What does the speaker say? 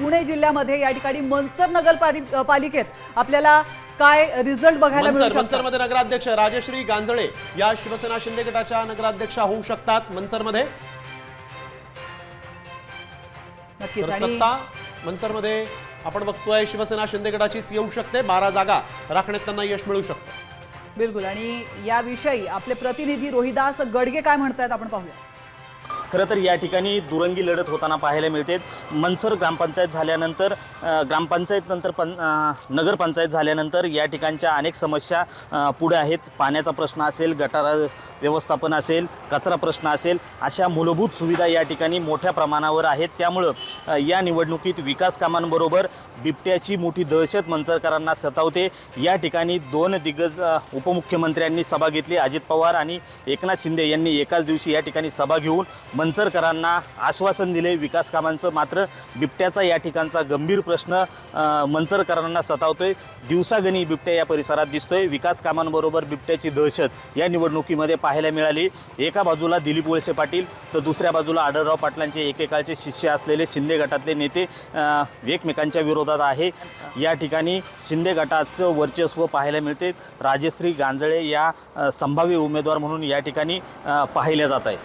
पुणे जिल्ह्यामध्ये या ठिकाणी मनसर नगरपालि- पालिकेत आपल्याला काय रिझल्ट बघायला मनसरमध्ये नगराध्यक्ष राजश्री गांजळे या शिवसेना शिंदे गटाच्या नगराध्यक्षा होऊ शकतात मनसरमध्ये. सत्ता मनसरमध्ये आपण बघतोय शिवसेना शिंदे गटाचीच येऊ शकते बारा जागा राखण्यात त्यांना यश मिळू शकतं. बिलकुल आणि याविषयी आपले प्रतिनिधी रोहिदास गडगे काय म्हणतायत आपण पाहूया. खरं तर या ठिकाणी दुरंगी लढत होताना पाहायला मिळते. मनसर ग्रामपंचायत झाल्यानंतर ग्रामपंचायत नंतर पं नगरपंचायत झाल्यानंतर या ठिकाणच्या अनेक समस्या पुढे आहेत. पाण्याचा प्रश्न असेल गटारा व्यवस्थापन असेल कचरा प्रश्न असेल अशा मूलभूत सुविधा या ठिकाणी मोठ्या प्रमाणावर आहेत. त्यामुळं या निवडणुकीत विकास कामांबरोबर बिबट्याची मोठी दहशत मंचरकरांना सतावते. या ठिकाणी दोन दिग्गज उपमुख्यमंत्र्यांनी सभा घेतली अजित पवार आणि एकनाथ शिंदे यांनी एकाच दिवशी या ठिकाणी सभा घेऊन मंचरकरांना आश्वासन दिले. विकास कामांचं मात्र बिबट्याचा या ठिकाणचा गंभीर प्रश्न मंचरकरांना सतावतोय. दिवसागणी बिबट्या या परिसरात दिसतोय. विकास कामांबरोबर बिबट्याची दहशत या निवडणुकीमध्ये पाहायला मिळाली. एका बाजूला दिलीप वळसे पाटील तर दुसऱ्या बाजूला आढळराव पाटलांचे एकेकाळचे शिष्य असलेले शिंदे गटातले नेते एकमेकांच्या विरोधात आहे. या ठिकाणी शिंदे गटाचं वर्चस्व पाहायला मिळते. राजश्री गांजळे या संभाव्य उमेदवार म्हणून या ठिकाणी पाहिल्या जात आहे